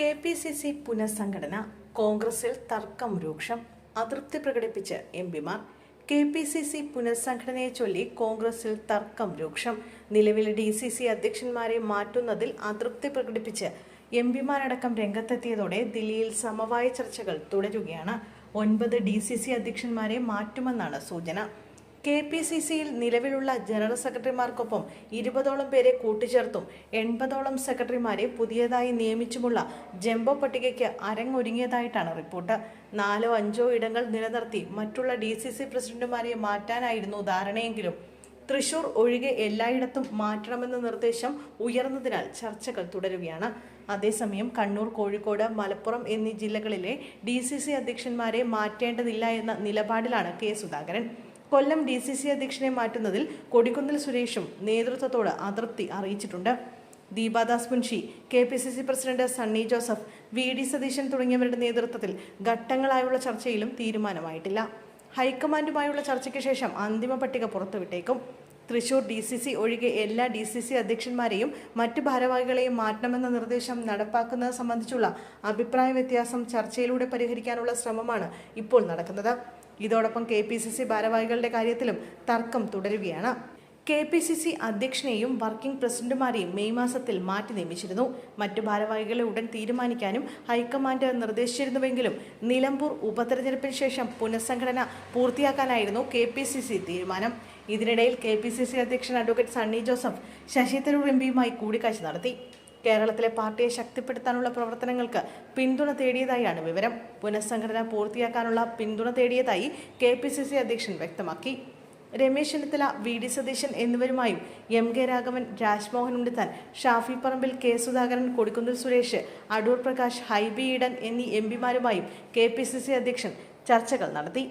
K P C C പുനഃസംഘടന കോൺഗ്രസിൽ തർക്കം രൂക്ഷം അതൃപ്തി പ്രകടിപ്പിച്ച് എം പിമാർ. കെ പി സി സി പുനഃസംഘടനയെ ചൊല്ലി കോൺഗ്രസിൽ തർക്കം രൂക്ഷം. നിലവിലെ ഡി സി സി അധ്യക്ഷന്മാരെ മാറ്റുന്നതിൽ അതൃപ്തി പ്രകടിപ്പിച്ച് എം പിമാരടക്കം രംഗത്തെത്തിയതോടെ ദില്ലിയിൽ സമവായ ചർച്ചകൾ തുടരുകയാണ്. ഒൻപത് ഡി സി സി അധ്യക്ഷന്മാരെ മാറ്റുമെന്നാണ് സൂചന. കെ പി സി സിയിൽ നിലവിലുള്ള ജനറൽ സെക്രട്ടറിമാർക്കൊപ്പം ഇരുപതോളം പേരെ കൂട്ടിച്ചേർത്തും എൺപതോളം സെക്രട്ടറിമാരെ പുതിയതായി നിയമിച്ചുമുള്ള ജംബോ പട്ടികയ്ക്ക് അരങ്ങൊരുങ്ങിയതായിട്ടാണ് റിപ്പോർട്ട്. നാലോ അഞ്ചോ ഇടങ്ങൾ നിലനിർത്തി മറ്റുള്ള ഡി സി സി പ്രസിഡന്റുമാരെ മാറ്റാനായിരുന്നു ധാരണയെങ്കിലും തൃശൂർ ഒഴികെ എല്ലായിടത്തും മാറ്റണമെന്ന നിർദ്ദേശം ഉയർന്നതിനാൽ ചർച്ചകൾ തുടരുകയാണ്. അതേസമയം കണ്ണൂർ കോഴിക്കോട് മലപ്പുറം എന്നീ ജില്ലകളിലെ ഡി സി സി അധ്യക്ഷന്മാരെ മാറ്റേണ്ടതില്ല എന്ന നിലപാടിലാണ് K Sudhakaran. Kollam D C C അധ്യക്ഷനെ മാറ്റുന്നതിൽ കൊടിക്കുന്നിൽ സുരേഷും നേതൃത്വത്തോട് അതൃപ്തി അറിയിച്ചിട്ടുണ്ട്. Deepa Das Munshi K P C C president Sunny Joseph V D Satheesan തുടങ്ങിയവരുടെ നേതൃത്വത്തിൽ ഘട്ടങ്ങളായുള്ള ചർച്ചയിലും തീരുമാനമായിട്ടില്ല. ഹൈക്കമാൻഡുമായുള്ള ചർച്ചയ്ക്ക് ശേഷം അന്തിമ പട്ടിക പുറത്തുവിട്ടേക്കും. തൃശൂർ ഡി സി സി ഒഴികെ എല്ലാ ഡി സി സി അധ്യക്ഷന്മാരെയും മറ്റ് ഭാരവാഹികളെയും മാറ്റണമെന്ന നിർദ്ദേശം നടപ്പാക്കുന്നത് സംബന്ധിച്ചുള്ള അഭിപ്രായ വ്യത്യാസം ചർച്ചയിലൂടെ പരിഹരിക്കാനുള്ള ശ്രമമാണ് ഇപ്പോൾ നടക്കുന്നത്. ഇതോടൊപ്പം കെ പി സി സി ഭാരവാഹികളുടെ കാര്യത്തിലും തർക്കം തുടരുകയാണ്. കെ പി സി സി അധ്യക്ഷനെയും വർക്കിംഗ് പ്രസിഡന്റുമാരെയും മെയ് മാസത്തിൽ മാറ്റി നിയമിച്ചിരുന്നു. മറ്റു ഭാരവാഹികളെ ഉടൻ തീരുമാനിക്കാനും ഹൈക്കമാൻഡ് നിർദ്ദേശിച്ചിരുന്നുവെങ്കിലും നിലമ്പൂർ ഉപതെരഞ്ഞെടുപ്പിന് ശേഷം പുനഃസംഘടന പൂർത്തിയാക്കാനായിരുന്നു കെ പി സി സി തീരുമാനം. ഇതിനിടയിൽ കെ പി സി സി അധ്യക്ഷൻ അഡ്വക്കേറ്റ് സണ്ണി ജോസഫ് ശശി തരൂർ എം പിയുമായി കൂടിക്കാഴ്ച നടത്തി. കേരളത്തിലെ പാർട്ടിയെ ശക്തിപ്പെടുത്താനുള്ള പ്രവർത്തനങ്ങൾക്ക് പിന്തുണ തേടിയതായാണ് വിവരം. പുനഃസംഘടന പൂർത്തിയാക്കാനുള്ള പിന്തുണ തേടിയതായി കെ അധ്യക്ഷൻ വ്യക്തമാക്കി. രമേശ് ചെന്നിത്തല വി ഡി സതീശൻ എന്നിവരുമായും M K Raghavan Rajmohan Unnithan Shafi Parambil K Sudhakaran Kodikunnil Suresh Adoor Prakash Hibi Eden എന്നീ എം പിമാരുമായും കെ പി സി സി അധ്യക്ഷൻ ചർച്ചകൾ നടത്തി.